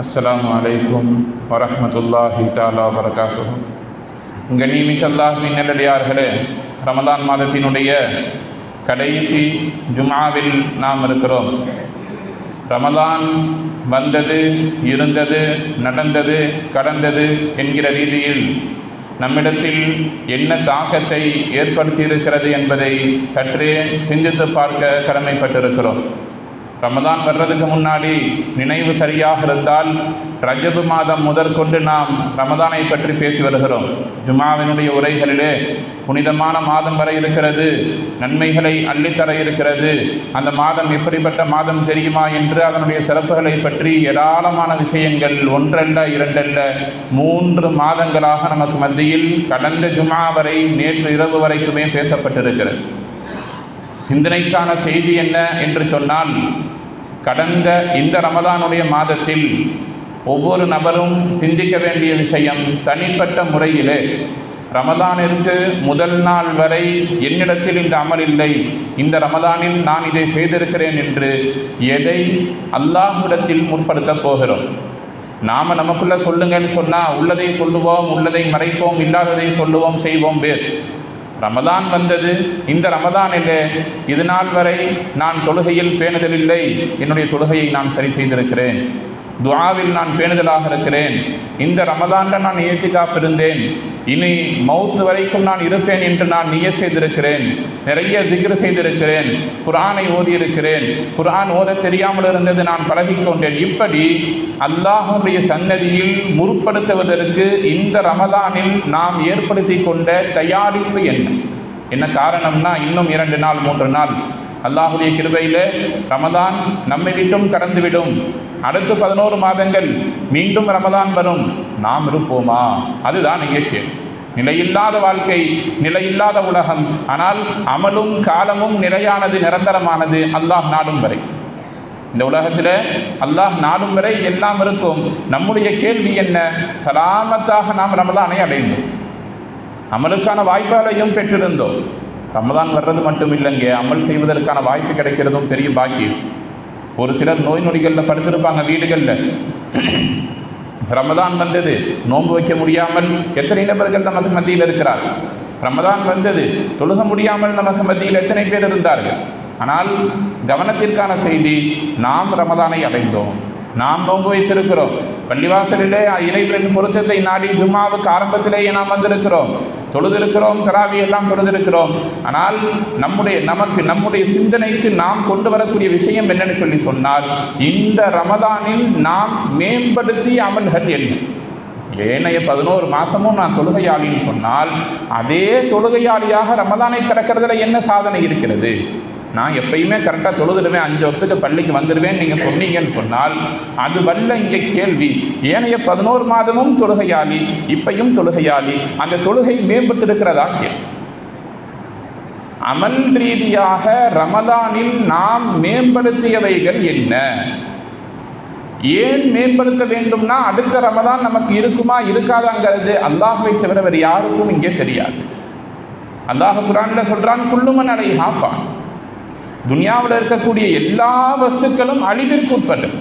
அஸ்லாம் அலைக்கும் வரமத்துல்லாஹி தாலா வரகாத்தும் கண்ணியமிக்க அல்லாஹுவின் நல்லடியார்களே ரமதான் மாதத்தினுடைய கடைசி ஜுமாவில் நாம் இருக்கிறோம். ரமதான் வந்தது இருந்தது நடந்தது கடந்தது என்கிற ரீதியில் நம்மிடத்தில் என்ன தாக்கத்தை ஏற்படுத்தியிருக்கிறது என்பதை சற்றே சிந்தித்து பார்க்க கடமைப்பட்டிருக்கிறோம். ரமதான் வர்றதுக்கு முன்னாடி நினைவு சரியாக இருந்தால் ரஜபு மாதம் முதற்கொண்டு நாம் ரமதானை பற்றி பேசி வருகிறோம். ஜுமாவினுடைய உரைகளிலே புனிதமான மாதம் வர இருக்கிறது நன்மைகளை அள்ளித்தர இருக்கிறது. அந்த மாதம் எப்படிப்பட்ட மாதம் தெரியுமா என்று அதனுடைய சிறப்புகளை பற்றி ஏராளமான விஷயங்கள் ஒன்றல்ல இரண்டல்ல மூன்று மாதங்களாக நமக்கு மத்தியில் கடந்த ஜுமா வரை நேற்று இரவு வரைக்குமே பேசப்பட்டிருக்கிறது. சிந்தனைக்கான செய்தி என்ன என்று சொன்னால் கடந்த இந்த ரமதானுடைய மாதத்தில் ஒவ்வொரு நபரும் சிந்திக்க வேண்டிய விஷயம் தனிப்பட்ட முறையிலே ரமதானிற்கு முதல் நாள் வரை என்னிடத்தில் இந்த அமல் இல்லை இந்த ரமதானில் நான் இதை செய்திருக்கிறேன் என்று எதை அல்லாஹ்விடத்தில் முற்படுத்தப் போகிறோம்? நாம் நமக்குள்ளே சொல்லுங்கன்னு சொன்னால் உள்ளதை சொல்லுவோம் உள்ளதை மறைப்போம் இல்லாததை சொல்லுவோம் செய்வோம் பேர் ரமதான் வந்தது. இந்த ரமதான் இது நாள் வரை நான் தொழுகையில் பேணுதல் இல்லை. என்னுடைய தொழுகையை நான் சரி செய்திருக்கிறேன். துவாவில் நான் பேணுதலாக இருக்கிறேன். இந்த ரமதான்ல நான் ஏத்திகாஃப் இருந்தேன். இனி மவுத்து வரைக்கும் நான் இருப்பேன் என்று நான் நிய செய்திருக்கிறேன். நிறைய திக்ரு செய்திருக்கிறேன். குரானை ஓதியிருக்கிறேன். குரான் ஓத தெரியாமல் இருந்தது நான் பழகிக்கொண்டேன் இப்படி அல்லாஹுடைய சன்னதியில் முற்படுத்துவதற்கு இந்த ரமதானில் நாம் ஏற்படுத்தி கொண்ட தயாரிப்பு என்ன? என்ன காரணம்னா இன்னும் இரண்டு நாள் மூன்று நாள். அல்லாஹுடைய கிருபையில் ரமதான் நம்மை விட்டும் கடந்துவிடும். அடுத்து பதினோரு மாதங்கள் மீண்டும் ரமதான் வரும். நாம் இருப்போமா? அதுதான் இங்கே நிலையில்லாத வாழ்க்கை நிலையில்லாத உலகம். ஆனால் அமலும் காலமும் நிலையானது நிரந்தரமானது அல்லாஹ் நாடும் வரை. இந்த உலகத்தில் அல்லாஹ் நாடும் வரை எல்லாம் இருக்கும். நம்முடைய கேள்வி என்ன? சலாமத்தாக நாம் ரமதானை அடைந்தோம். அமலுக்கான வாய்ப்புகளையும் பெற்றிருந்தோம். ரமதான் வர்றது மட்டும் இல்லைங்க அமல் செய்வதற்கான வாய்ப்பு கிடைக்கிறதும் பெரிய பாக்கியம். ஒரு சிலர் நோய் நொடிகளில் படுத்திருப்பாங்க வீடுகளில். ரமதான் வந்தது. நோன்பு வைக்க முடியாமல் எத்தனை நபர்கள் நமக்கு மத்தியில் இருக்கிறார் ரமதான் வந்தது. தொழுக முடியாமல் நமக்கு மத்தியில் எத்தனை பேர் இருந்தார்கள்? ஆனால் கவனத்திற்கான செய்தி நாம் ரமதானை அடைந்தோம். நாம் நோன்பு வைத்திருக்கிறோம். பள்ளிவாசலிலே இறைவனின் பொருத்தத்தை நாடி ஜும்மாவுக்கு ஆரம்பத்திலேயே நாம் வந்திருக்கிறோம். தொழுதிருக்கிறோம் தராவி எல்லாம் தொழுதிருக்கிறோம். ஆனால் நம்முடைய நமக்கு நம்முடைய சிந்தனைக்கு நாம் கொண்டு வரக்கூடிய விஷயம் என்னன்னு சொல்லி சொன்னால் இந்த ரமதானில் நாம் மேம்படுத்திய அமல்கள் என்ன? ஏனைய பதினோரு மாதமும் நான் தொழுகையாளின்னு சொன்னால் அதே தொழுகையாளியாக ரமதானை கிடக்கிறதுல என்ன சாதனை இருக்கிறது? நான் எப்பயுமே கரெக்டாக தொழுதுடுவேன் அஞ்சு வருஷத்துக்கு பள்ளிக்கு வந்துடுவேன் நீங்கள் சொன்னீங்கன்னு சொன்னால் அது வல்ல இங்கே கேள்வி. ஏனைய பதினோரு மாதமும் தொழுகையாளி இப்பையும் தொழுகையாளி அந்த தொழுகை மேம்பட்டு இருக்கிறதா கேள்வி. அமல் ரீதியாக ரமதானில் நாம் மேம்படுத்தியவைகள் என்ன? ஏன் மேம்படுத்த வேண்டும்னா அடுத்த ரமதான் நமக்கு இருக்குமா இருக்காதாங்கிறது அல்லாஹுவை தவிர வேறு யாருக்கும் இங்கே தெரியாது. அல்லாஹ் குரானில் சொல்கிறான் குள்ளுமன் அடை ஹாஃபான் துனியாவில் இருக்கக்கூடிய எல்லா வஸ்துக்களும் அழிவிற்கு உட்பட்டது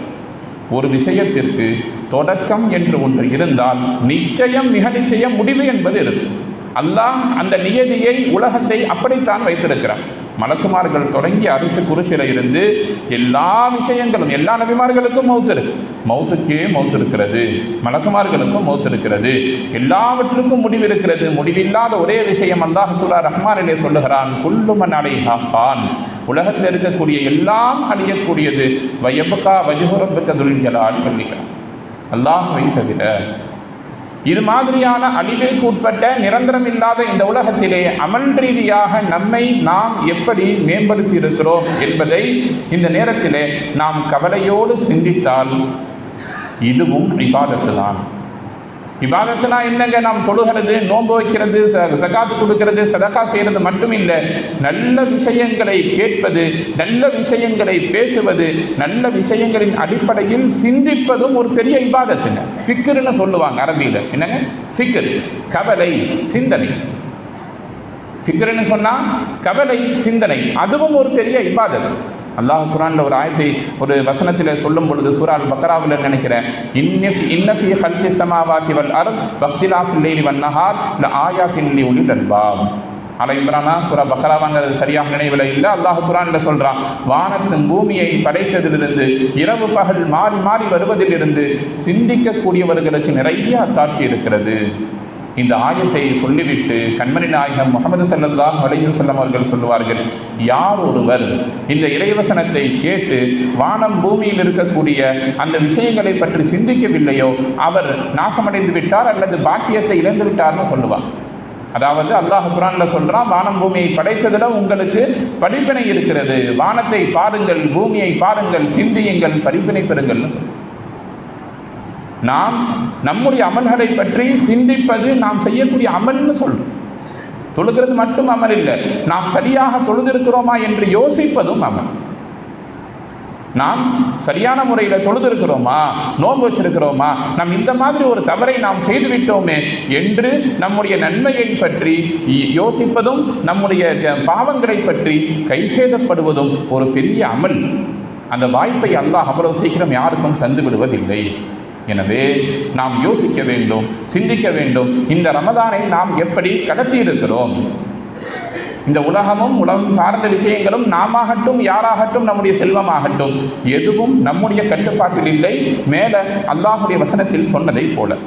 ஒரு விஷயத்திற்கு தொடக்கம் என்று ஒன்று இருந்தால் நிச்சயம் மிக நிச்சயம் முடிவு என்பது இருக்கும் அல்லாஹ் அந்த நியதியை உலகத்தை அப்படித்தான் வைத்திருக்கிறார் மலக்குமார்கள் தொடங்கி அரிசி குருசில இருந்து எல்லா விஷயங்களும் எல்லா நபிமார்களுக்கும் மௌத்து இருக்கு. மௌத்துக்கே மௌத்து இருக்கிறது. மலக்குமார்களுக்கும் மௌத்து இருக்கிறது. எல்லாவற்றுக்கும் முடிவு இருக்கிறது. முடிவில்லாத ஒரே விஷயம் அல்லாஹ் சுல்லா ரஹ்மானிலே சொல்லுகிறான் குல்லுமன் அலை ஹான் உலகத்தில் இருக்கக்கூடிய எல்லாம் அழியக்கூடியது. வயபுகா வஜுரப்புக்க துரிஞ்சலால் பள்ளிக்கிறான் அல்லாஹை தவிர இது மாதிரியான அழிவிற்கு உட்பட்ட நிரந்தரம் இல்லாத இந்த உலகத்திலே அமல் ரீதியாக நம்மை நாம் எப்படி மேம்படுத்தி இருக்கிறோம் என்பதை இந்த நேரத்திலே நாம் கவலையோடு சிந்தித்தால் இதுவும் இபாதத்து தான் இபாதத்துனா என்னங்க? நாம் தொழுகிறது நோன்பு வைக்கிறது சகாத்து கொடுக்கிறது சதக்கா செய்கிறது மட்டும் இல்லை நல்ல விஷயங்களை கேட்பது நல்ல விஷயங்களை பேசுவது நல்ல விஷயங்களின் அடிப்படையில் சிந்திப்பதும் ஒரு பெரிய இபாதத்துங்க. ஃபிக்கர்னு சொல்லுவாங்க அரபியில். என்னங்க? ஃபிக்கர் கவலை சிந்தனை. ஃபிக்கர்னு சொன்னால் கவலை சிந்தனை. அதுவும் ஒரு பெரிய இபாதத். அல்லாஹ் குரானில் ஒரு ஆயத்தை ஒரு வசனத்தில் சொல்லும் பொழுது சூரால் பக்கராவில் நினைக்கிறேன் இன்னஃபி இன்னஃபி ஹல்கி சமாவாத்தி வல் அர் பக்திலாஃபில் லேலி வன்னஹார் இந்த ஆயாத்தின் லி உலில் அல்பாப் இம்ரானா சுரா பக்கராவாங்கிறது சரியாக நினைவில் இல்லை? அல்லாஹ் குரான்ல சொல்கிறான் வானத்தின் பூமியை படைத்ததிலிருந்து இரவு பகல் மாறி மாறி வருவதிலிருந்து சிந்திக்கக்கூடியவர்களுக்கு நிறைய அத்தாட்சி இருக்கிறது. இந்த ஆயத்தை சொல்லிவிட்டு கண்மணி நாயகம் முகமது சல்லல்லாஹ் அலைஹி செல்லம் அவர்கள் சொல்லுவார்கள் யார் ஒருவர் இந்த இறைவசனத்தை கேட்டு வானம் பூமியில் இருக்கக்கூடிய அந்த விஷயங்களை பற்றி சிந்திக்கவில்லையோ அவர் நாசமடைந்து விட்டார் அல்லது பாக்கியத்தை இழந்து விட்டார்னு சொல்லுவார் அதாவது அல்லாஹ் குரானில் சொல்கிறான் வானம் பூமியை படைத்ததில் உங்களுக்கு படிப்பினை இருக்கிறது. வானத்தை பாருங்கள் பூமியை பாருங்கள் சிந்தியுங்கள் படிப்பினை பெறுங்கள்னு சொல்லுவாங்க நாம் நம்முடைய அமல்களை பற்றி சிந்திப்பது நாம் செய்யக்கூடிய அமல்னு சொல்லும் தொழுகிறது மட்டும் அமல் இல்லை. நாம் சரியாக தொழுதிருக்கிறோமா என்று யோசிப்பதும் அமல். நாம் சரியான முறையில் தொழுதிருக்கிறோமா? நோன்பு வச்சிருக்கிறோமா? நாம் இந்த மாதிரி ஒரு தவறை நாம் செய்துவிட்டோமே என்று நம்முடைய நன்மையை பற்றி யோசிப்பதும் நம்முடைய பாவங்களை பற்றி கைசேதப்படுவதும் ஒரு பெரிய அமல். அந்த வாய்ப்பை அல்லாஹ் அவ்வளவு சீக்கிரம் யாருக்கும் தந்து விடுவதில்லை எனவே நாம் யோசிக்க வேண்டும் சிந்திக்க வேண்டும் இந்த ரமதானை நாம் எப்படி கடத்தி இருக்கிறோம்? இந்த உலகமும் உலகம் சார்ந்த விஷயங்களும் நாமாகட்டும் யாராகட்டும் நம்முடைய செல்வமாகட்டும் எதுவும் நம்முடைய கட்டுப்பாட்டில் இல்லை. மேலே அல்லாஹுடைய வசனத்தில் சொன்னதை போல.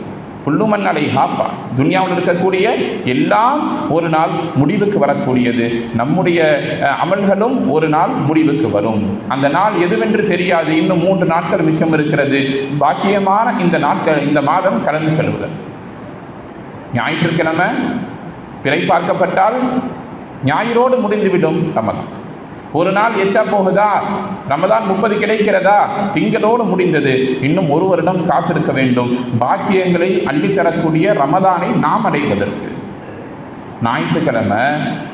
புல்லுமன் அலை ஹாஃபா. துன்யாவில் இருக்கக்கூடிய எல்லாம் ஒரு நாள் முடிவுக்கு வரக்கூடியது. நம்முடைய அஹ், அமல்களும் ஒரு நாள் முடிவுக்கு வரும். அந்த நாள் எதுவென்று தெரியாது. இன்னும் மூன்று நாட்கள் மிச்சம் இருக்கிறது. பாக்கியமான இந்த நாட்கள் இந்த மாதம் கடந்து செல்வது. ஞாயிற்றுக்கிழமை பிறை பார்க்கப்பட்டால் ஞாயிறோடு முடிந்துவிடும் ரமதான் ஒரு நாள் எச்சா போகுதா? ரமதான் முப்பது கிடைக்கிறதா? திங்களோடு முடிந்தது. இன்னும் ஒரு வருடம் காத்திருக்க வேண்டும். பாக்கியங்களை அள்ளித்தரக்கூடிய ரமதானை நாம் அடைவதற்கு. ஞாயிற்றுக்கிழமை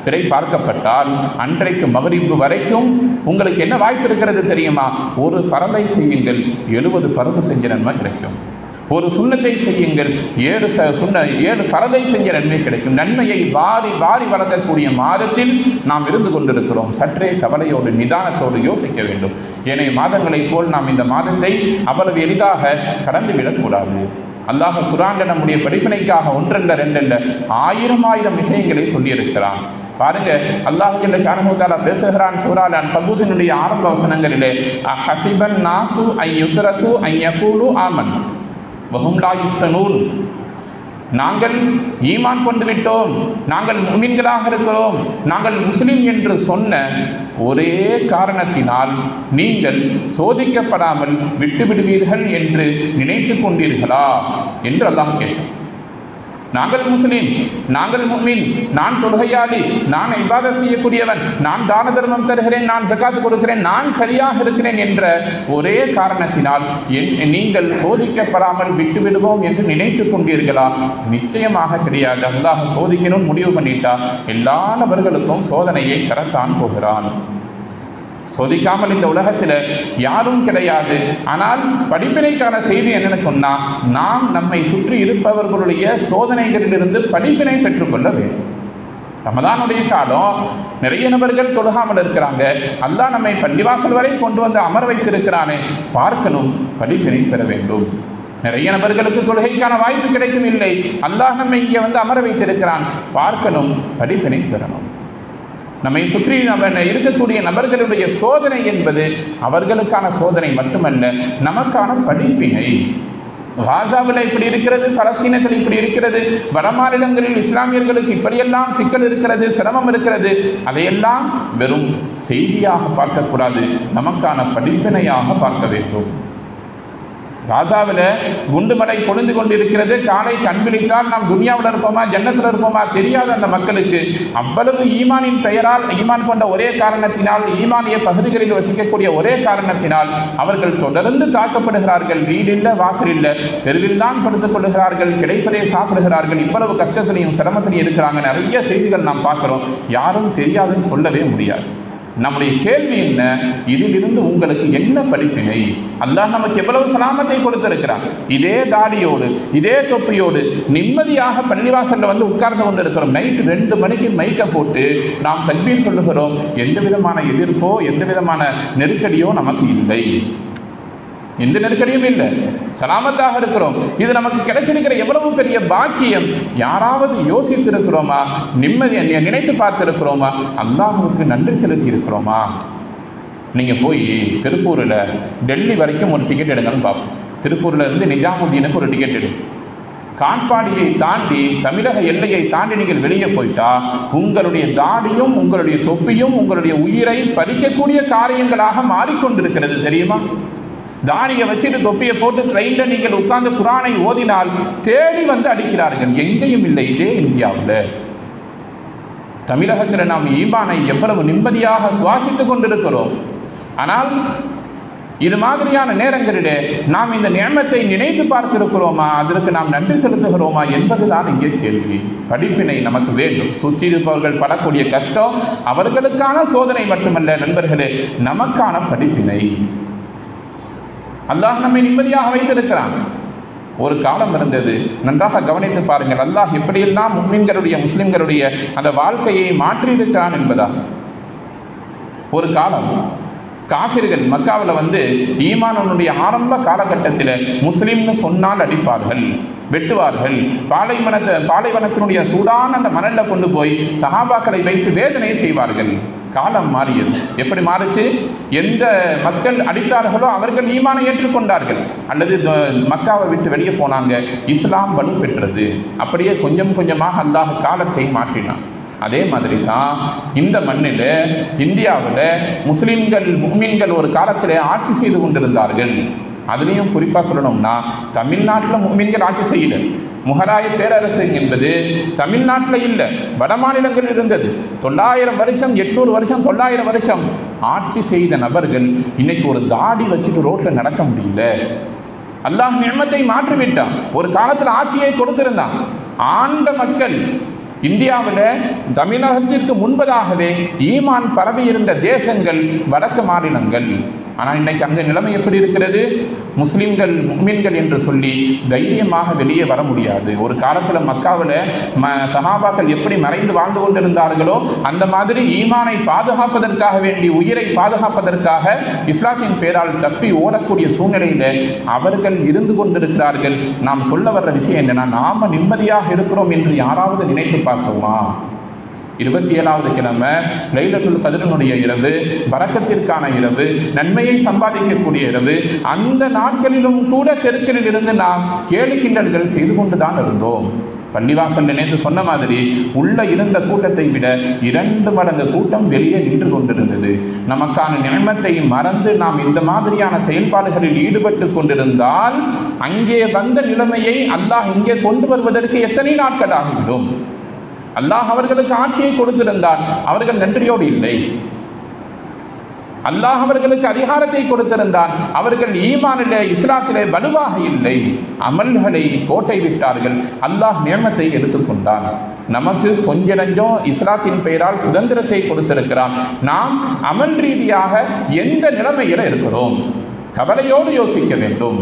பிறை பார்க்கப்பட்டால் அன்றைக்கு மகரிப்பு வரைக்கும் உங்களுக்கு என்ன வாய்ப்பு இருக்கிறது தெரியுமா? ஒரு ஃபரதை செய்யுங்கள். எழுபது ஃபரது செஞ்ச நன்மை கிடைக்கும். ஒரு சுண்ணத்தை செய்யுங்கள். ஏழு ச சுண்ண ஏழு பரதை செஞ்ச நன்மை கிடைக்கும். நன்மையை வாரி வாரி வழங்கக்கூடிய மாதத்தில் நாம் இருந்து கொண்டிருக்கிறோம். சற்றே கவலையோடு நிதானத்தோடு யோசிக்க வேண்டும். ஏனைய மாதங்களைப் போல் நாம் இந்த மாதத்தை அவ்வளவு எளிதாக கடந்து விடக்கூடாது. அல்லாஹ் குரான் நம்முடைய படிப்பினைக்காக ஒன்றல்ல ரெண்டல்ல ஆயிரம் ஆயிரம் விஷயங்களை சொல்லியிருக்கிறான். பாருங்க அல்லாஹ் ஜல்ல ஷானஹு பேசுகிறான் சூரால அன் கபூதினுடைய ஆரம்ப வசனங்களிலே ஹசிபன் நாசு ஐ யுத்ரகு ஐ யகூலு ஆமன். வஹும் லா யுஃப்தனூன் நாங்கள் ஈமான் கொண்டு விட்டோம். நாங்கள் முமின்களாக இருக்கிறோம். நாங்கள் முஸ்லிம் என்று சொன்ன ஒரே காரணத்தினால் நீங்கள் சோதிக்கப்படாமல் விட்டுவிடுவீர்கள் என்று நினைத்து கொண்டீர்களா? என்று அல்லாஹ் கேட்கும் நாங்கள் முஸ்லீம் நாங்கள் முஃமின் நான் தொழுகையாளி நான் இபாதத் செய்யக்கூடியவன் நான் தான தர்மம் தருகிறேன் நான் சக்காத்து கொடுக்கிறேன் நான் சரியாக இருக்கிறேன் என்ற ஒரே காரணத்தினால் என் நீங்கள் சோதிக்கப்படாமல் விட்டுவிடுவோம் என்று நினைத்து கொண்டீர்களா? நிச்சயமாக கிடையாது. அல்லாஹ் சோதிக்கணும் முடிவு பண்ணிட்டா எல்லா நபர்களுக்கும் சோதனையை தரத்தான் போகிறான். சோதிக்காமல் இந்த உலகத்தில் யாரும் கிடையாது. ஆனால் படிப்பினைக்கான செய்தி என்னென்னு சொன்னால் நாம் நம்மை சுற்றி இருப்பவர்களுடைய சோதனைகளிலிருந்து படிப்பினை பெற்றுக்கொள்ள வேண்டும். ரமதானுடைய காலம் நிறைய நபர்கள் தொழுகாமல் இருக்கிறாங்க. அல்லாஹ் நம்மை பள்ளிவாசல் வரை கொண்டு வந்து அமர வைத்திருக்கிறானே. பார்க்கணும் படிப்பினை பெற வேண்டும். நிறைய நபர்களுக்கு தொழுகைக்கான வாய்ப்பு கிடைக்கும் இல்லை. அல்லாஹ் நம்மை இங்கே வந்து அமர வைத்திருக்கிறான். பார்க்கணும் படிப்பினை பெறணும். நம்மை சுற்றி நம்ம இருக்கக்கூடிய நபர்களுடைய சோதனை என்பது அவர்களுக்கான சோதனை மட்டுமல்ல நமக்கான படிப்பினை. காசாவில் இப்படி இருக்கிறது பலஸ்தீனத்தில் இப்படி இருக்கிறது வடமாநிலங்களில் இஸ்லாமியர்களுக்கு இப்படியெல்லாம் சிக்கல் இருக்கிறது சிரமம் இருக்கிறது அதையெல்லாம் வெறும் செய்தியாக பார்க்கக்கூடாது நமக்கான படிப்பினையாக பார்க்க வேண்டும். காசாவில் குண்டுமலை பொழுந்து கொண்டிருக்கிறது. காலை கண்பிடித்தால் நாம் துனியாவில் இருப்போமா ஜன்னத்தில் இருப்போமா தெரியாத அந்த மக்களுக்கு. அவ்வளவு ஈமானின் பெயரால் ஈமான் கொண்ட ஒரே காரணத்தினால் ஈமானிய பகுதிகளில் வசிக்கக்கூடிய ஒரே காரணத்தினால் அவர்கள் தொடர்ந்து தாக்கப்படுகிறார்கள். வீடில்ல வாசல் இல்லை தெருவில் தான் படுத்துக் கொள்ளுகிறார்கள் கிடைப்பதே சாப்பிடுகிறார்கள். இவ்வளவு கஷ்டத்திலையும் சிரமத்திலையும் இருக்கிறாங்க. நிறைய செய்திகள் நாம் பார்க்குறோம். யாரும் தெரியாதுன்னு சொல்லவே முடியாது. நம்முடைய கேள்வி என்ன? இதிலிருந்து உங்களுக்கு என்ன படிப்பினை? அல்லாஹ் நமக்கு எவ்வளவு சலாமத்தை கொடுத்திருக்கிறான். இதே தாடியோடு இதே தொப்பியோடு நிம்மதியாக பள்ளிவாசலில் வந்து உட்கார்ந்து கொண்டு இருக்கிறோம் நைட்டு ரெண்டு மணிக்கு மைக்கை போட்டு நாம் தக்பீர் சொல்லுகிறோம். எந்த விதமான எதிர்ப்போ எந்த விதமான நெருக்கடியோ நமக்கு இல்லை. எந்த நெருக்கடியும் இல்லை. சலாமத்தாக இருக்கிறோம். இது நமக்கு கிடைச்சிருக்கிற எவ்வளவு பெரிய பாக்கியம். யாராவது யோசித்திருக்கிறோமா? நிம்மதி நினைத்து பார்த்திருக்கிறோமா? அல்லாஹுக்கு நன்றி செலுத்தி இருக்கிறோமா நீங்கள் போய் திருப்பூரில் டெல்லி வரைக்கும் ஒரு டிக்கெட் எடுங்கன்னு பார்ப்போம். திருப்பூரில் இருந்து நிஜாமுதீனுக்கு ஒரு டிக்கெட் எடு. காட்பாடியை தாண்டி தமிழக எல்லையை தாண்டி நீங்கள் வெளியே போயிட்டா உங்களுடைய தாடியும் உங்களுடைய தொப்பியும் உங்களுடைய உயிரை பறிக்கக்கூடிய காரியங்களாக மாறிக்கொண்டிருக்கிறது தெரியுமா? தானியை வச்சுட்டு தொப்பியை போட்டு ட்ரெயினில் நீங்கள் உட்கார்ந்து குரானை ஓதினால் தேடி வந்து அடிக்கிறார்கள். எங்கேயும் இல்லை இதே இந்தியாவில். தமிழகத்தில் நாம் ஈமானை எவ்வளவு நிம்மதியாக சுவாசித்துக் கொண்டிருக்கிறோம். ஆனால் இது மாதிரியான நேரங்களிலே நாம் இந்த நியமத்தை நினைத்து பார்த்திருக்கிறோமா? அதற்கு நாம் நன்றி செலுத்துகிறோமா என்பதுதான் இங்கே கேள்வி. படிப்பினை நமக்கு வேண்டும். சுற்றி இருப்பவர்கள் படக்கூடிய கஷ்டம் அவர்களுக்கான சோதனை மட்டுமல்ல நண்பர்களே நமக்கான படிப்பினை. அல்லாஹ் நம்மை நிம்மதியாக வைத்திருக்கிறான். ஒரு காலம் இருந்தது. நன்றாக கவனித்து பாருங்கள். அல்லாஹ் எப்படியெல்லாம் முஸ்லிம்களுடைய முஸ்லிம்களுடைய அந்த வாழ்க்கையை மாற்றியிருக்கிறான் என்பதா? ஒரு காலம். காஃபிர்கள் மக்காவில் வந்து ஈமானனுடைய ஆரம்ப காலகட்டத்தில் முஸ்லீம்னு சொன்னால் அடிப்பார்கள் வெட்டுவார்கள். பாலைவனத்தை பாலைவனத்தினுடைய சூடான அந்த மணலில் கொண்டு போய் சஹாபாக்களை வைத்து வேதனை செய்வார்கள். காலம் மாறியது. எப்படி மாறுச்சு? எந்த மக்கள் அடித்தார்களோ அவர்கள் ஈமானை ஏற்றுக்கொண்டார்கள். அல்லது மக்காவை விட்டு வெளியே போனாங்க. இஸ்லாம் வலு பெற்றது அப்படியே கொஞ்சம் கொஞ்சமாக அல்லாஹ் காலத்தை மாற்றினான். அதே மாதிரி தான் இந்த மண்ணில் இந்தியாவில் முஸ்லீம்கள் முஸ்லிம்கள் ஒரு காலத்தில் ஆட்சி செய்து கொண்டிருந்தார்கள். அதுலேயும் குறிப்பாக சொல்லணும்னா தமிழ்நாட்டில் முஸ்லிம்கள் ஆட்சி செய்யல. முகலாய பேரரசு என்பது தமிழ்நாட்டில் இல்லை வட மாநிலங்கள் இருந்தது. தொள்ளாயிரம் வருஷம் எட்நூறு வருஷம் தொள்ளாயிரம் வருஷம் ஆட்சி செய்த நபர்கள் இன்னைக்கு ஒரு தாடி வச்சுட்டு ரோட்டில் நடக்க முடியல. அல்லாஹ் நியமத்தை மாற்றிவிட்டான். ஒரு காலத்தில் ஆட்சியை கொடுத்திருந்தான். ஆண்ட மக்கள் இந்தியாவில் தமிழகத்திற்கு முன்பதாகவே ஈமான் பரவி இருந்த தேசங்கள் வடக்கு மாநிலங்கள். ஆனால் இன்னைக்கு அங்கே நிலைமை எப்படி இருக்கிறது? முஸ்லீம்கள் முக்மீன்கள் என்று சொல்லி தைரியமாக வெளியே வர முடியாது. ஒரு காலத்தில் மக்காவில் ம சகாபாக்கள் எப்படி மறைந்து வாழ்ந்து கொண்டிருந்தார்களோ அந்த மாதிரி ஈமானை பாதுகாப்பதற்காக வேண்டி உயிரை பாதுகாப்பதற்காக இஸ்லாத்தின் பேரால் தப்பி ஓடக்கூடிய சூழ்நிலையில் அவர்கள் இருந்து கொண்டிருக்கிறார்கள். நாம் சொல்ல வர்ற விஷயம் என்னென்னா நாம் நிம்மதியாக இருக்கிறோம் என்று யாராவது நினைத்து பார்த்தோமா இருபத்தி ஏழாவது கிழமை லைலத்துல் கதிரனுடைய இரவு வரக்கத்திற்கான இரவு நன்மையை சம்பாதிக்கக்கூடிய இரவு அந்த நாட்களிலும் கூட தெருக்களில் இருந்து நாம் கேலி கிண்டல்கள் செய்து கொண்டுதான் இருந்தோம். பள்ளிவாசல் நினைத்து சொன்ன மாதிரி உள்ள இருந்த கூட்டத்தை விட இரண்டு மடங்கு கூட்டம் வெளியே நின்று கொண்டிருந்தது. நமக்கான நிலைமத்தை மறந்து நாம் இந்த மாதிரியான செயல்பாடுகளில் ஈடுபட்டு கொண்டிருந்தால் அங்கே வந்த நிலைமையை அல்லாஹ் இங்கே கொண்டு வருவதற்கு எத்தனை நாட்கள் ஆகிவிடும்? அல்லாஹ் அவர்களுக்கு ஆட்சியை கொடுத்திருந்தான் அவர்கள் நன்றியோடு இல்லை. அல்லாஹ் அவர்களுக்கு அதிகாரத்தை கொடுத்திருந்தான் அவர்கள் ஈமானிலே இஸ்லாத்திலே வலுவாக இல்லை. அமல்களை கோட்டை விட்டார்கள். அல்லாஹ் நியமத்தை எடுத்துக்கொண்டான் நமக்கு கொஞ்ச நஞ்சம் இஸ்லாத்தின் பெயரால் சுதந்திரத்தை கொடுத்திருக்கிறான். நாம் அமல் ரீதியாக எந்த நிலைமையில் இருக்கிறோம்? கவலையோடு யோசிக்க வேண்டும்.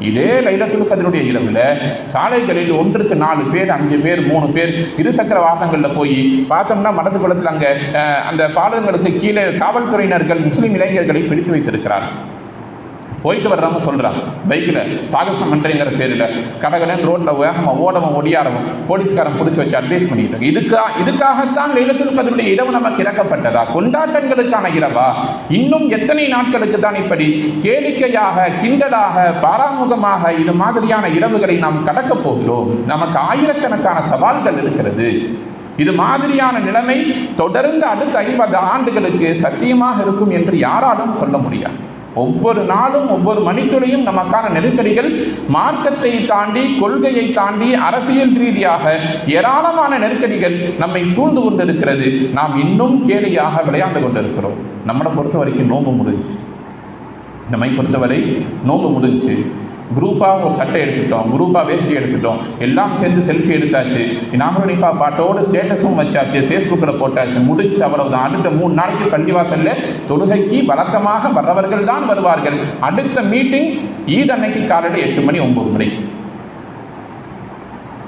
இதே லைலத்துல் கதிருடைய இரவில் சாலைகளில் ஒன்றுக்கு நாலு பேர் அஞ்சு பேர் மூணு பேர் இருசக்கர வாகனங்களில் போய் பார்த்தோம்னா மடத்து குளத்தில் அங்கே அந்த பாலங்களுக்கு கீழே காவல்துறையினர்கள் முஸ்லீம் இளைஞர்களை பிடித்து வைத்திருக்கிறார் போயிட்டு வர்றவங்க சொல்கிறாங்க பைக்கில் சாகசம் பண்ணுறேங்கிற பேரில். கடகடன் ரோட்டில் வேகமாக ஓடவும் ஒடியாடவும் போலீஸ்காரன் பிடிச்சி வச்சு அட்வைஸ் பண்ணிட்டு இதுக்காக இதுக்கா இதுக்காகத்தான் லைலத்துல் கதருடைய இரவு நமக்கு இறக்கப்பட்டதா? கொண்டாட்டங்களுக்கான இரவா? இன்னும் எத்தனை நாட்களுக்கு தான் இப்படி கேளிக்கையாக கிண்டலாக பாராமுகமாக இது மாதிரியான இரவுகளை நாம் கடக்கப் போகிறோம்? நமக்கு ஆயிரக்கணக்கான சவால்கள் இருக்கிறது. இது மாதிரியான நிலைமை தொடர்ந்து அடுத்த ஐம்பது ஆண்டுகளுக்கு சத்தியமாக இருக்கும் என்று யாராலும் சொல்ல முடியாது. ஒவ்வொரு நாளும் ஒவ்வொரு மணித்துறையும் நமக்கான நெருக்கடிகள் மார்க்கத்தை தாண்டி கொள்கையை தாண்டி அரசியல் ரீதியாக ஏராளமான நெருக்கடிகள் நம்மை சூழ்ந்து கொண்டிருக்கிறது. நாம் இன்னும் கேலியாக விளையாண்டு கொண்டிருக்கிறோம். நம்மளை பொறுத்த வரைக்கும் நோம்பு முடிஞ்சு நம்மை பொறுத்தவரை நோம்பு முடிஞ்சு குரூப்பாக ஒரு சட்டை எடுத்துட்டோம் குரூப்பாக வேஷ்டி எடுத்துட்டோம் எல்லாம் சேர்ந்து செல்ஃபி எடுத்தாச்சு. நாகரணிஃபா பாட்டோடு ஸ்டேட்டஸும் வச்சாச்சு ஃபேஸ்புக்கில் போட்டாச்சு முடிச்சு அவ்வளவுதான். அடுத்த மூணு நாளைக்கு பள்ளிவாசலில் தொழுகைக்கு வழக்கமாக வர்றவர்கள் தான் வருவார்கள். அடுத்த மீட்டிங் ஈத் அன்னைக்கு காலையில் எட்டு மணி ஒன்பது மணி.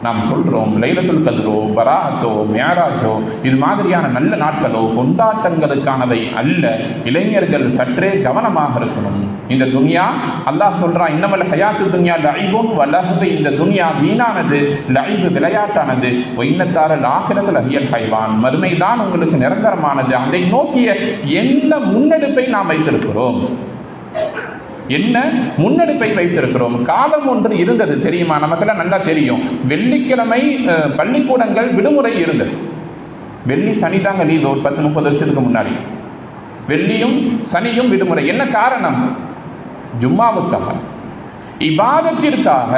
நாம் சொல்கிறோம் லைலத்துல் கதிரோ பராத்தோ மேராஜோ இது மாதிரியான நல்ல நாட்களோ கொண்டாட்டங்களுக்கானவை அல்ல இளைஞர்கள் சற்றே கவனமாக இருக்கணும். இந்த துனியா அல்லாஹ் சொல்கிறான் இன்னமல் ஹயாத்து துனியா லைவும் வலகுது இந்த துனியா வீணானது லைவு விளையாட்டானது. ஒய்னத்தார லாகிரத்தில் அகியல் ஹைவான். மறுமை தான் உங்களுக்கு நிரந்தரமானது. அதை நோக்கிய எந்த முன்னெடுப்பை நாம் வைத்திருக்கிறோம்? என்ன? முன்னெடுப்பை வைத்திருக்கிறோம். காலம் ஒன்று இருந்தது தெரியுமா? நமக்கெல்லாம் நல்லா தெரியும். வெள்ளிக்கிழமை பள்ளிக்கூடங்கள் விடுமுறை இருந்தது. வெள்ளி சனி தாங்க லீவு ஒரு பத்து முப்பது வருஷத்துக்கு முன்னாடி. வெள்ளியும் சனியும் விடுமுறை. என்ன காரணம்? ஜும்மாவுக்காக இபாதத்திற்காக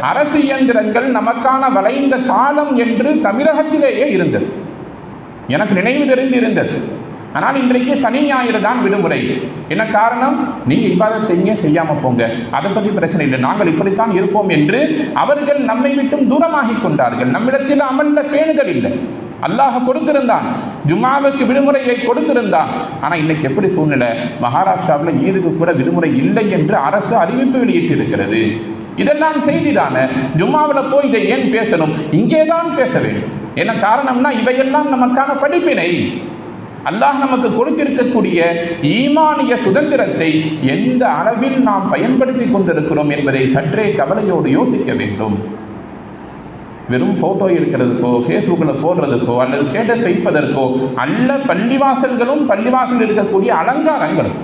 அரசு இயந்திரங்கள் நமக்கான வளைந்த காலம் என்று தமிழகத்திலேயே இருந்தது. எனக்கு நினைவு தெரிந்து இருந்தது. ஆனால் இன்றைக்கு சனி ஞாயிறு தான் விடுமுறை. என்ன காரணம்? நீங்க இவ்வாறு செய்ய செய்யாம போங்க. அதை பற்றி பிரச்சனை இல்லை. நாங்கள் இப்படித்தான் இருப்போம் என்று அவர்கள் நம்மை விட்டும் தூரமாகி கொண்டார்கள். நம்மிடத்தில் அமல்ல பேணுகள் இல்லை. அல்லாஹ் கொடுத்திருந்தான். ஜும்மாவுக்கு விடுமுறையை கொடுத்திருந்தான். ஆனால் இன்னைக்கு எப்படி சூழ்நிலை? மகாராஷ்டிராவில் ஈதுக்கு கூட விடுமுறை இல்லை என்று அரசு அறிவிப்பு வெளியிட்டிருக்கிறது. இதெல்லாம் செய்திதானே? ஜும்மாவில் போய் இதை ஏன் பேசணும்? இங்கே தான் பேச வேண்டும். என்ன காரணம்னா இவையெல்லாம் நமக்கான படிப்பினை. அல்லாஹ் நமக்கு கொடுத்திருக்கக்கூடிய ஈமானிய சுதந்திரத்தை எந்த அளவில் நாம் பயன்படுத்தி கொண்டிருக்கிறோம் என்பதை சற்றே கவலையோடு யோசிக்க வேண்டும். வெறும் ஃபோட்டோ எடுக்கிறதுக்கோ ஃபேஸ்புக்கில் போடுறதுக்கோ அல்லது ஸ்டேட்டஸ் வைப்பதற்கோ அல்ல பள்ளிவாசல்களும் பள்ளிவாசல் இருக்கக்கூடிய அலங்காரங்களும்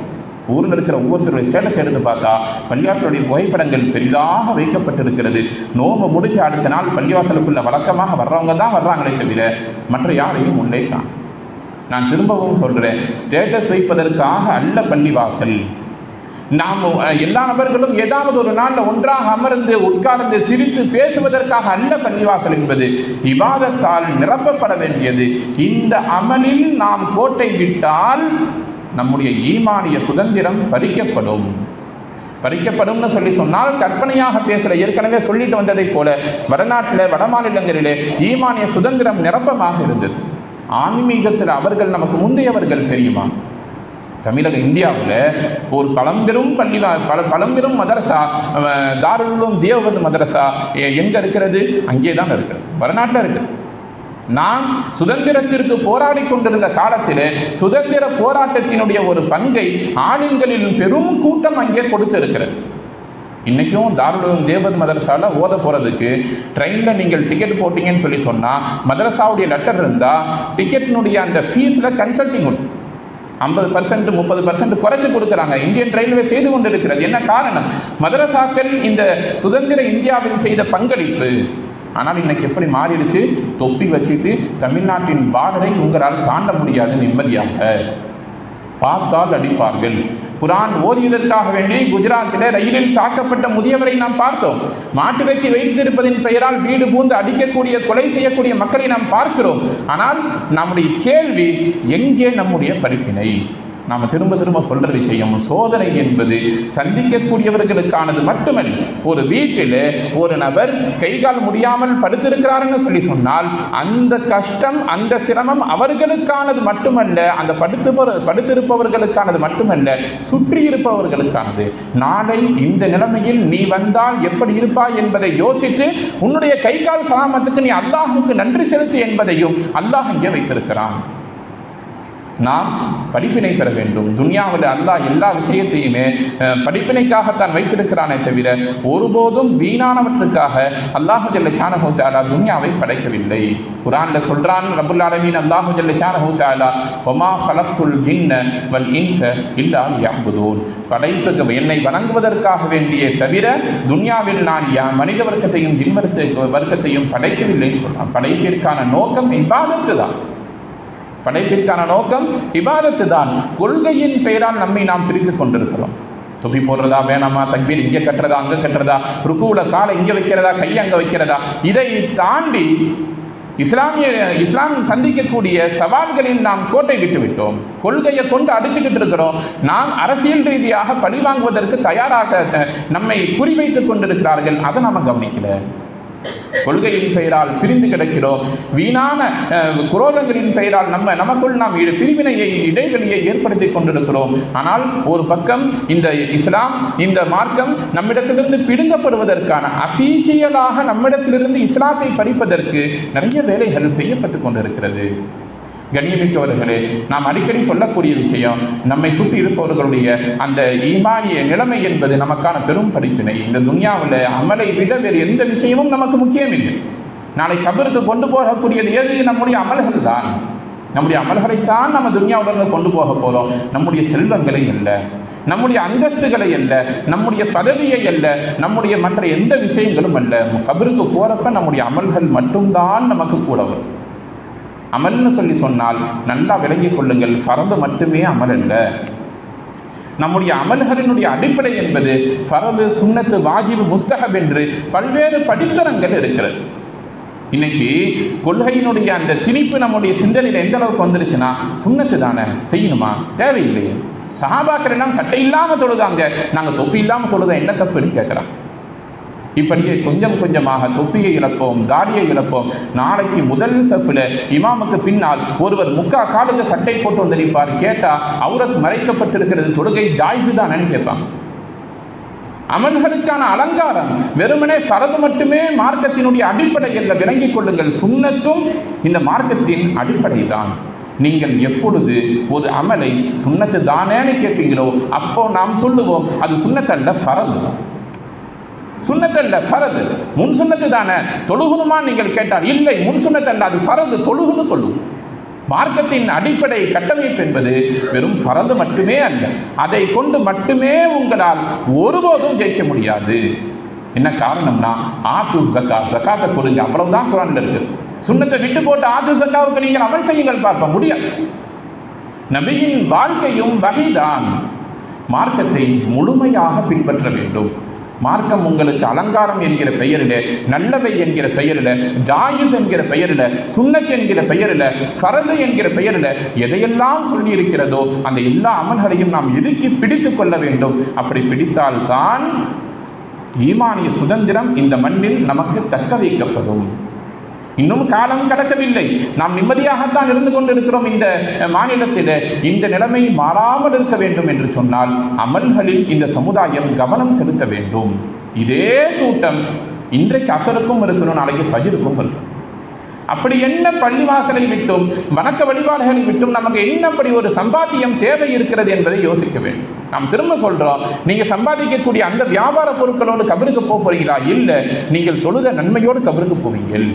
ஊரில் இருக்கிற ஒவ்வொருத்தருடைய ஸ்டேட்டஸ் எடுத்து பார்த்தா பள்ளிவாசலுடைய புகைப்படங்கள் பெரிதாக வைக்கப்பட்டிருக்கிறது. நோம்பு முடிஞ்ச அடுத்த நாள் பள்ளிவாசலுக்குள்ள வழக்கமாக வர்றவங்க தான் வர்றாங்களே தவிர மற்ற யாரையும் உள்ளே தான் நான் திரும்பவும் சொல்கிறேன் ஸ்டேட்டஸ் வைப்பதற்காக அல்ல பள்ளிவாசல் நாம் எல்லா நபர்களும் ஏதாவது ஒரு நாளில் ஒன்றாக அமர்ந்து உட்கார்ந்து சிரித்து பேசுவதற்காக அல்ல பள்ளிவாசல் என்பது விவாதத்தால் நிரப்பப்பட வேண்டியது. இந்த அமலில் நாம் கோட்டை விட்டால் நம்முடைய ஈமானிய சுதந்திரம் பறிக்கப்படும். பறிக்கப்படும்னு சொல்லி சொன்னால் கற்பனையாக பேசுகிற ஏற்கனவே சொல்லிட்டு வந்ததைப் போல வடநாட்டில் வடமாநிலங்களிலே ஈமானிய சுதந்திரம் நிரப்பமாக இருந்தது. ஆன்மீகத்தில் அவர்கள் நமக்கு முந்தையவர்கள் தெரியுமா? தமிழக இந்தியாவில் ஒரு பழம்பெரும் பள்ளி பல பழம்பெரும் மதரசா அஹ், தாருல்லும் தேவபந்து மதரசா எங்கே இருக்கிறது? அங்கே தான் இருக்கிறது வடநாட்டில் இருக்குது. நாம் சுதந்திரத்திற்கு போராடி கொண்டிருந்த காலத்தில் சுதந்திர போராட்டத்தினுடைய ஒரு பங்கை ஆளுங்களின் பெரும் கூட்டம் அங்கே கொடுத்திருக்கிறது. இன்றைக்கும் தாருலும் தேவத் மதரசாவில் ஓத போகிறதுக்கு ட்ரெயினில் நீங்கள் டிக்கெட் போட்டிங்கன்னு சொல்லி சொன்னால் மதரசாவுடைய லெட்டர் இருந்தால் டிக்கெட்டினுடைய அந்த ஃபீஸில் கன்சல்டிங் உண்டு. ஐம்பது பர்சன்ட் முப்பது பர்சன்ட் குறைச்சி கொடுக்குறாங்க. இந்தியன் ரயில்வே செய்து கொண்டிருக்கிறது. என்ன காரணம்? மதரசாக்கள் இந்த சுதந்திர இந்தியாவில் செய்த பங்களிப்பு. ஆனால் இன்னைக்கு எப்படி மாறிடுச்சு? தொப்பி வச்சுட்டு தமிழ்நாட்டின் பார்டரை உங்களால் தாண்ட முடியாது நிம்மதியாக. பார்த்தால் அடிப்பார்கள். குரான் ஓதியதற்காக வேண்டி குஜராத்தில் ரயிலில் தாக்கப்பட்ட முதியவரை நாம் பார்த்தோம். மாட்டிறைச்சி வைத்திருப்பதின் பெயரால் வீடு பூந்து அடிக்கக்கூடிய கொலை செய்யக்கூடிய மக்களை நாம் பார்க்கிறோம். ஆனால் நம்முடைய கேள்வி எங்கே நம்முடைய படிப்பினை? நாம் திரும்ப திரும்ப சொல்கிற விஷயம் சோதனை என்பது சந்திக்கக்கூடியவர்களுக்கானது மட்டுமல்ல. ஒரு வீட்டில் ஒரு நபர் கை கால் முடியாமல் படுத்திருக்கிறாருன்னு சொல்லி சொன்னால் அந்த கஷ்டம் அந்த சிரமம் அவர்களுக்கானது மட்டுமல்ல அந்த படுத்து படுத்திருப்பவர்களுக்கானது மட்டுமல்ல சுற்றி இருப்பவர்களுக்கானது. நாளை இந்த நிலைமையில் நீ வந்தால் எப்படி இருப்பாய் என்பதை யோசித்து உன்னுடைய கை கால் சலாமத்துக்கு நீ அல்லாஹுக்கு நன்றி செலுத்து என்பதையும் அல்லாஹ் இங்கே வைத்திருக்கிறான். நாம் படிப்பினை பெற வேண்டும். துனியாவில் அல்லாஹ் எல்லா விஷயத்தையுமே படிப்பினைக்காகத்தான் வைத்திருக்கிறானே தவிர ஒருபோதும் வீணானவற்றுக்காக அல்லாஹு ஜல்ல ஷானஹு தாலா துனியாவை படைக்கவில்லை. குரான்ல சொல்றான் ரபுல் அலமீன் அல்லாஹு ஜல்ல ஷானஹு தாலா ஒமா ஹலத்துல் ஜின்ன வல் இன்ச இல்லா யாபுதூன் படைப்புக்கு என்னை வணங்குவதற்காக வேண்டிய தவிர துனியாவில் நான் யா மனித வர்க்கத்தையும் ஜின் வர்க்கத்தையும் படைக்கவில்லைன்னு சொல்றான். படைப்பிற்கான நோக்கம் இபாதத்து தான் படைப்பிற்கான நோக்கம் இபாதத்து தான் கொள்கையின் பெயரால் நம்மை நாம் பிரித்து கொண்டிருக்கிறோம். தொப்பி போடுறதா வேணாமா? தக்பீர் இங்கே கட்டுறதா அங்கே கட்டுறதா? ருக்குவில் காலை இங்கே வைக்கிறதா கை அங்கே வைக்கிறதா? இதை தாண்டி இஸ்லாமிய இஸ்லாம் சந்திக்கக்கூடிய சவால்களில் நாம் கோட்டை விட்டு விட்டோம் கொள்கையை கொண்டு அடிச்சுக்கிட்டு இருக்கிறோம். நாம் அரசியல் ரீதியாக பழிவாங்குவதற்கு தயாராக நம்மை குறிவைத்துக் கொண்டிருக்கிறார்கள். அதை நாம் கவனிக்கல. கொள்கையின் பெயரால் பிரிந்து கிடக்கிறோம். வீணான குரோதங்களின் பெயரால் நம்ம நமக்குள் நாம் பிரிவினையை இடைவெளியை ஏற்படுத்தி கொண்டிருக்கிறோம். ஆனால் ஒரு பக்கம் இந்த இஸ்லாம் இந்த மார்க்கம் நம்மிடத்திலிருந்து பிடுங்கப்படுவதற்கான அஃபீஷியலாக நம்மிடத்திலிருந்து இஸ்லாத்தை பறிப்பதற்கு நிறைய வேலைகள் செய்யப்பட்டு கொண்டிருக்கிறது. கண்ணியமிக்கவர்களே நாம் அடிக்கடி சொல்லக்கூடிய விஷயம் நம்மை சுற்றி இருப்பவர்களுடைய அந்த ஈமானிய நிலைமை என்பது நமக்கான பெரும் படிப்பினை. இந்த துன்யாவில் அமலை விட வேறு எந்த விஷயமும் நமக்கு முக்கியமில்லை. நாளை கபருக்கு கொண்டு போகக்கூடியது எது? நம்முடைய அமல்கள் தான். நம்முடைய அமல்களைத்தான் நம்ம துன்யாவுடன் கொண்டு போக போகிறோம் நம்முடைய செல்வங்களை அல்ல நம்முடைய அந்தஸ்துகளை அல்ல நம்முடைய பதவியை அல்ல நம்முடைய மற்ற எந்த விஷயங்களும் அல்ல. கபருக்கு போகிறப்ப நம்முடைய அமல்கள் மட்டும்தான் நமக்கு கூட வரும். அமல்னு சொல்லி சொன்னால் நல்லா விளங்கிக் கொள்ளுங்கள் ஃபரது மட்டுமே அமல் அல்ல. நம்முடைய அமல்களினுடைய அடிப்படை என்பது ஃபரது சுண்ணத்து வாஜிபு முஸ்தகம் என்று பல்வேறு படித்தரங்கள் இருக்கிறது. இன்னைக்கு கொள்கையினுடைய அந்த திணிப்பு நம்முடைய சிந்தனையில் எந்த அளவுக்கு வந்துருச்சுன்னா சுண்ணத்து தானே செய்யணுமா? தேவையில்லையே. சஹாபாக்கள் எல்லாம் சட்டை இல்லாமல் தொழுதாங்க. நாங்கள் தொப்பி இல்லாமல் தொழுதா என்ன தப்புன்னு கேட்குறான் இப்படியே கொஞ்சம் கொஞ்சமாக தொப்பியை இழப்போம் தாடியை இழப்போம். நாளைக்கு முதல் சஃபில் இமாமுக்கு பின்னால் ஒருவர் முக்கா காலுக்கு சட்டை போட்டு வந்து நிற்பார் கேட்டா அவுரத் மறைக்கப்பட்டிருக்கிறது தொழுகை ஜாய்ஸு தானேன்னு கேட்பாங்க அமல்களுக்கான அலங்காரம் வெறுமனே பரது மட்டுமே மார்க்கத்தினுடைய அடிப்படை என்ற விளங்கிக் கொள்ளுங்கள். சுண்ணத்தும் இந்த மார்க்கத்தின் அடிப்படை தான் நீங்கள் எப்பொழுது ஒரு அமலை சுண்ணத்து தானேன்னு கேட்பீங்களோ அப்போ நாம் சொல்லுவோம் அது சுன்னத்தல்ல தான் சுன்னத்தல்ல ஃபரது. முன் சுண்ணத்து தானே? தொழுகணுமா நீங்கள் கேட்டால் இல்லை முன் சுன்னத்தல்ல அது ஃபரது தொழுகுன்னு சொல்லுவோம் மார்க்கத்தின் அடிப்படை கட்டமைப்பு என்பது வெறும் ஃபரது மட்டுமே அல்ல. அதை கொண்டு மட்டுமே உங்களால் ஒருபோதும் ஜெயிக்க முடியாது. என்ன காரணம்னா ஆத்து ஜக்கா ஜக்காத்தை கொடுங்க. அவ்வளவுதான் குரான் இருக்கு. சுண்ணத்தை விட்டு போட்டு ஆத்து ஜக்காவுக்கு நீங்கள் அமல் செய்யுங்கள் பார்க்க முடியாது. நபியின் வாழ்க்கையும் வகைதான். மார்க்கத்தை முழுமையாக பின்பற்ற வேண்டும். மார்க்கம் உங்களுக்கு அலங்காரம் என்கிற பெயரில் நல்லவை என்கிற பெயரில் ஜாயிஸ் என்கிற பெயரில் சுன்னத் என்கிற பெயரில் ஃபரது என்கிற பெயரில் எதையெல்லாம் சொல்லி இருக்கிறதோ அந்த எல்லா அமல்களையும் நாம் இறுக்கி பிடித்து கொள்ள வேண்டும். அப்படி பிடித்தால்தான் ஈமானிய சுதந்திரம் இந்த மண்ணில் நமக்கு தக்க வைக்கப்படும். இன்னும் காலம் கடக்கவில்லை. நாம் நிம்மதியாகத்தான் இருந்து கொண்டிருக்கிறோம் இந்த மாநிலத்தில். இந்த நிலைமை மாறாமல் இருக்க வேண்டும் என்று சொன்னால் அமல்களில் இந்த சமுதாயம் கவனம் செலுத்த வேண்டும். இதே கூட்டம் இன்றைக்கு அசருக்கும் இருக்கணும் நாளைக்கு ஃபஜிருக்கும் இருக்கும் அப்படி என்ன பள்ளிவாசலை விட்டும் வணக்க வழிபாடுகளை விட்டும் நமக்கு என்னப்படி ஒரு சம்பாத்தியம் தேவை இருக்கிறது என்பதை யோசிக்க வேண்டும். நாம் திரும்ப சொல்கிறோம் நீங்கள் சம்பாதிக்கக்கூடிய அந்த வியாபார பொருட்களோடு கபருக்கு போக போகிறீங்களா இல்லை நீங்கள் தொழுத நன்மையோடு கபருக்கு போவீங்கள்.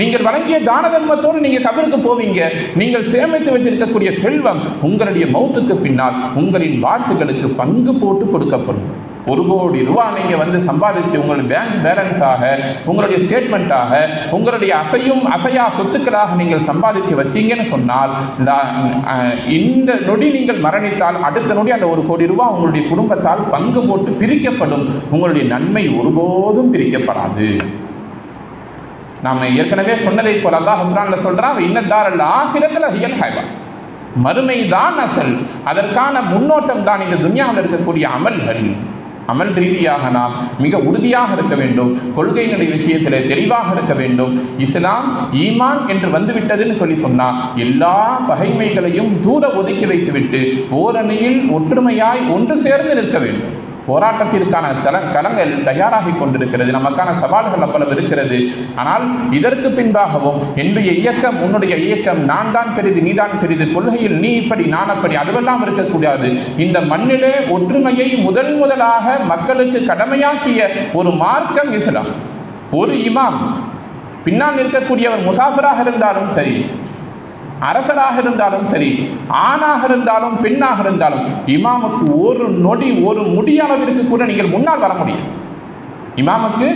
நீங்கள் வழங்கிய தான தர்மத்தோடு நீங்கள் கபருக்கு போவீங்க. நீங்கள் சேமித்து வைத்திருக்கக்கூடிய செல்வம் உங்களுடைய மௌத்துக்கு பின்னால் உங்களின் வாரிசுகளுக்கு பங்கு போட்டு கொடுக்கப்படும். ஒரு கோடி ரூபா நீங்க வந்து சம்பாதிச்சு உங்களுடைய பேங்க் பேலன்ஸாக உங்களுடைய ஸ்டேட்மெண்ட்டாக உங்களுடைய அசையும் அசையா சொத்துக்களாக நீங்கள் சம்பாதிச்சு வச்சீங்கன்னு சொன்னால் இந்த நொடி நீங்கள் மரணித்தால் அடுத்த நொடி அந்த ஒரு கோடி ரூபா உங்களுடைய குடும்பத்தால் பங்கு போட்டு பிரிக்கப்படும். உங்களுடைய நன்மை ஒருபோதும் பிரிக்கப்படாது. நாம் ஏற்கனவே சொன்னதை போல் அல்லாஹ் குர்ஆன்ல சொல்கிறான் இன்னதார் அல்ல ஆகிரத்தில் ஹியல் ஹைவா மறுமை தான் அசல். அதற்கான முன்னோட்டம் தான் இந்த துன்யாவில் இருக்கக்கூடிய அமல்கள். அமல் ரீதியாக நாம் மிக உறுதியாக இருக்க வேண்டும். கொள்கையினுடைய விஷயத்தில் தெளிவாக இருக்க வேண்டும். இஸ்லாம் ஈமான் என்று வந்துவிட்டதுன்னு சொல்லி சொன்னால் எல்லா பகைமைகளையும் தூர ஒதுக்கி வைத்துவிட்டு ஓரணியில் ஒற்றுமையாய் ஒன்று சேர்ந்து நிற்க வேண்டும். போராட்டத்திற்கான தல களங்கள் தயாராகி கொண்டிருக்கிறது. நமக்கான சவால்கள் அவ்வளவு இருக்கிறது. ஆனால் இதற்கு பின்பாகவும் என்னுடைய இயக்கம் உன்னுடைய இயக்கம் நான் தான் பெரிது நீதான் பெரிது கொள்கையில் நீ இப்படி நான் அப்படி அதுவெல்லாம் இருக்கக்கூடாது. இந்த மண்ணிலே ஒற்றுமையை முதல் முதலாக மக்களுக்கு கடமையாக்கிய ஒரு மார்க்கம் இஸ்லாம். ஒரு இமாம். பின்னால் நிற்கக்கூடியவர் முசாஃபிராக இருந்தாலும் சரி அரசராக இருந்தாலும் சரி ஆணாக இருந்தாலும் பெண்ணாக இருந்தாலும் இமாமுக்கு ஒரு நொடி ஒரு முடி அளவிற்கு கூட நீங்கள் முன்னால் வர முடியும் இமாமுக்கு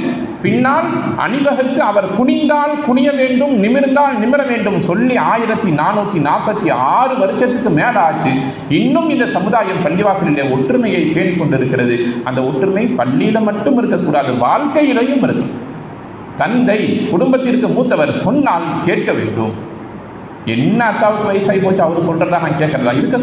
பின்னால் அணிவகுத்து அவர் குனிந்தால் குனிய வேண்டும் நிமிர்ந்தால் நிமிர வேண்டும் சொல்லி ஆயிரத்தி நானூற்றி நாற்பத்தி ஆறு வருஷத்துக்கு மேல ஆச்சு இன்னும் இந்த சமுதாயம் பள்ளிவாசலிலே ஒற்றுமையை பேணிக் கொண்டிருக்கிறது அந்த ஒற்றுமை பள்ளியில மட்டும் இருக்கக்கூடாது வாழ்க்கையிலையும் இருக்கும். தந்தை குடும்பத்திற்கு மூத்தவர் சொன்னால் கேட்க வேண்டும். என்ன அக்காவுக்கு வயசாகி போச்சு அவர் சொல்றதா நான் கேட்குறதா? இருக்கு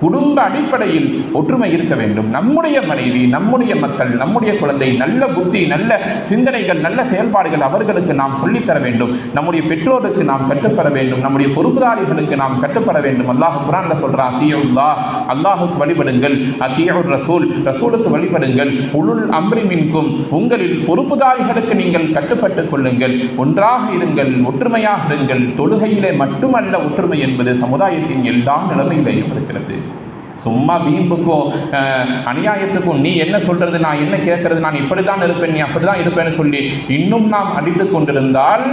குடும்ப அடிப்படையில் ஒற்றுமை இருக்க வேண்டும். நம்முடைய மனைவி நம்முடைய மக்கள் நம்முடைய குழந்தை நல்ல புத்தி நல்ல சிந்தனைகள் நல்ல செயல்பாடுகள் அவர்களுக்கு நாம் சொல்லித்தர வேண்டும். நம்முடைய பெற்றோருக்கு நாம் கட்டுப்பட வேண்டும். நம்முடைய பொறுப்புதாரிகளுக்கு நாம் கட்டுப்பட வேண்டும். அல்லாஹ் குரான்ல சொல்றான் அத்தியுல்லா அல்லாஹுக்கு வழிபடுங்கள். அத்தியுர் ரசூல் ரசூலுக்கு வழிபடுங்கள். உளுள் அம்ரிமின்கும் உங்களில் பொறுப்புதாரிகளுக்கு நீங்கள் கட்டுப்பட்டுக் கொள்ளுங்கள். ஒன்றாக இருங்கள் ஒற்றுமையாக இருங்கள். தொழுகையிலே மட்டுமல்ல ஒற்றுமை என்பது சமுதாயத்தின் எல்லா நிலைமையிலையும் இருக்கிறது சும்மா வீம்புக்கும் அநியாயத்துக்கும் நீ என்ன சொல்கிறது நான் என்ன கேட்கறது நான் இப்படி தான் இருப்பேன் நீ அப்படி தான் இருப்பேன்னு சொல்லி இன்னும் நாம் அடித்து கொண்டிருந்தால்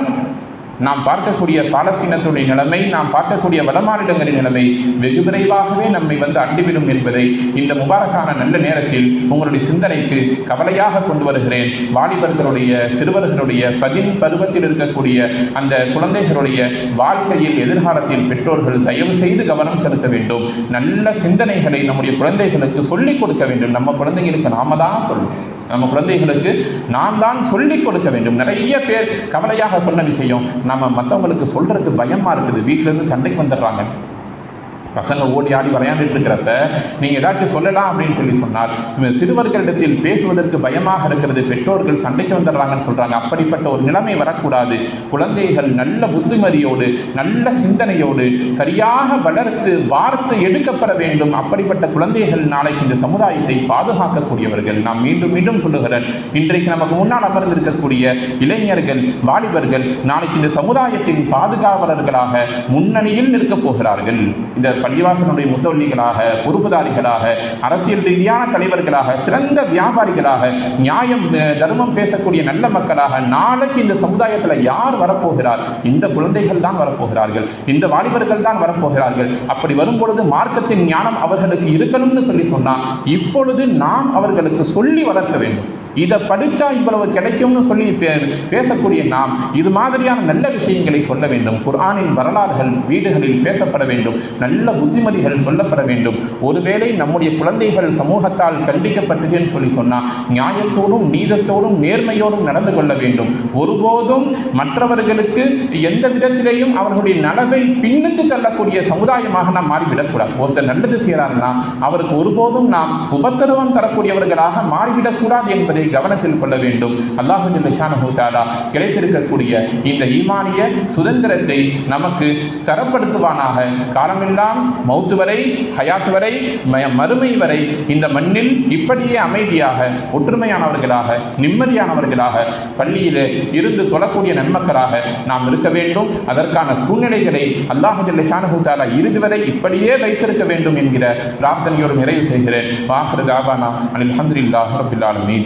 நாம் பார்க்கக்கூடிய பாலஸ்தீனத்துடைய நிலைமை நாம் பார்க்கக்கூடிய வடமாநிலங்களின் நிலைமை வெகு விரைவாகவே நம்மை வந்து அண்டிவிடும் என்பதை இந்த முபாரக்கான நல்ல நேரத்தில் உங்களுடைய சிந்தனைக்கு கவலையாக கொண்டு வருகிறேன். வாலிபர்களுடைய சிறுவர்களுடைய பதின் பருவத்தில் இருக்கக்கூடிய அந்த குழந்தைகளுடைய வாழ்க்கையில் எதிர்காலத்தில் பெற்றோர்கள் தயவு செய்து கவனம் செலுத்த வேண்டும். நல்ல சிந்தனைகளை நம்முடைய குழந்தைகளுக்கு சொல்லிக் கொடுக்க வேண்டும். நம்ம குழந்தைகளுக்கு நாம தான் சொல்லணும் நம்ம குழந்தைகளுக்கு நாம் தான் சொல்லிக் கொடுக்க வேண்டும். நிறைய பேர் கவலையாக சொன்ன விஷயம் நம்ம மற்றவங்களுக்கு சொல்றதுக்கு பயமா இருக்குது. வீட்டிலேருந்து சண்டைக்கு வந்துடுறாங்க. பசங்க ஓடி ஆடி விளையாண்டுட்டு இருக்கிறப்ப நீங்கள் ஏதாச்சும் சொல்லலாம் அப்படின்னு சொல்லி சொன்னால் இவன் சிறுவர்களிடத்தில் பேசுவதற்கு பயமாக இருக்கிறது பெற்றோர்கள் சண்டைக்கு வந்துடுறாங்கன்னு சொல்கிறாங்க அப்படிப்பட்ட ஒரு நிலைமை வரக்கூடாது. குழந்தைகள் நல்ல புத்திமதியோடு நல்ல சிந்தனையோடு சரியாக வளர்த்து வார்த்து எடுக்கப்பட வேண்டும். அப்படிப்பட்ட குழந்தைகள் நாளைக்கு இந்த சமுதாயத்தை பாதுகாக்கக்கூடியவர்கள். நான் மீண்டும் மீண்டும் சொல்லுகிறேன் இன்றைக்கு நமக்கு முன்னால் அமர்ந்திருக்கக்கூடிய இளைஞர்கள் வாலிபர்கள் நாளைக்கு இந்த சமுதாயத்தின் பாதுகாவலர்களாக முன்னணியில் நிற்கப் போகிறார்கள். இந்த பள்ளிவாசனுடைய முத்தவள்ளிகளாக பொறுப்புதாரிகளாக அரசியல் ரீதியான தலைவர்களாக சிறந்த வியாபாரிகளாக நியாயம் தர்மம் பேசக்கூடிய நல்ல மக்களாக நாளைக்கு இந்த சமுதாயத்தில் யார் வரப்போகிறார்? இந்த குழந்தைகள் தான் வரப்போகிறார்கள். இந்த வாலிபர்கள் தான் வரப்போகிறார்கள். அப்படி வரும்பொழுது மார்க்கத்தின் ஞானம் அவர்களுக்கு இருக்கணும்னு சொல்லி சொன்னால் இப்பொழுது நாம் அவர்களுக்கு சொல்லி வளர்க்க வேண்டும். இதை படித்தா இவ்வளவு கிடைக்கும்னு சொல்லி பே- பேசக்கூடிய நாம் இது மாதிரியான நல்ல விஷயங்களை சொல்ல வேண்டும். குர்ஆனின் வரலாறுகள் வீடுகளில் பேசப்பட வேண்டும். நல்ல புத்திமதிகள் சொல்லப்பட வேண்டும். ஒருவேளை நம்முடைய குழந்தைகள் சமூகத்தால் கண்டிக்கப்பட்டதுன்னு சொல்லி சொன்னால் நியாயத்தோடும் நீதத்தோடும் நேர்மையோடும் நடந்து கொள்ள வேண்டும். ஒருபோதும் மற்றவர்களுக்கு எந்த விதத்திலேயும் அவர்களுடைய நலவை பின்னுக்கு தள்ளக்கூடிய சமுதாயமாக நாம் மாறிவிடக்கூடாது. ஒருத்தர் நல்லது செய்கிறாருன்னா அவருக்கு ஒருபோதும் நாம் உபத்திரவம் தரக்கூடியவர்களாக மாறிவிடக்கூடாது என்பதை கவனத்தில் கொள்ள வேண்டும். அல்லாஹு ஜல்ல தாலா கிடைத்திருக்கக்கூடிய இந்த ஈமானிய சுதந்திரத்தை நமக்கு ஸ்தரப்படுத்துவானாக காலமெல்லாம் மௌத்து வரை ஹயாத் வரை மறுமை வரை இந்த மண்ணில் இப்படியே அமைதியாக ஒற்றுமையானவர்களாக நிம்மதியானவர்களாக பள்ளியில் இருந்து தொழக்கூடிய நன்மக்களாக நாம் இருக்க வேண்டும். அதற்கான சூழ்நிலைகளை அல்லாஹு ஜல்ல தாலா இறுதி வரை இப்படியே வைத்திருக்க வேண்டும் என்கிற பிரார்த்தனையோடு நிறைவு செய்கிறேன். வாஹர் தாபானா அலமதுல்லாஹ் ரபில் ஆலமீன்.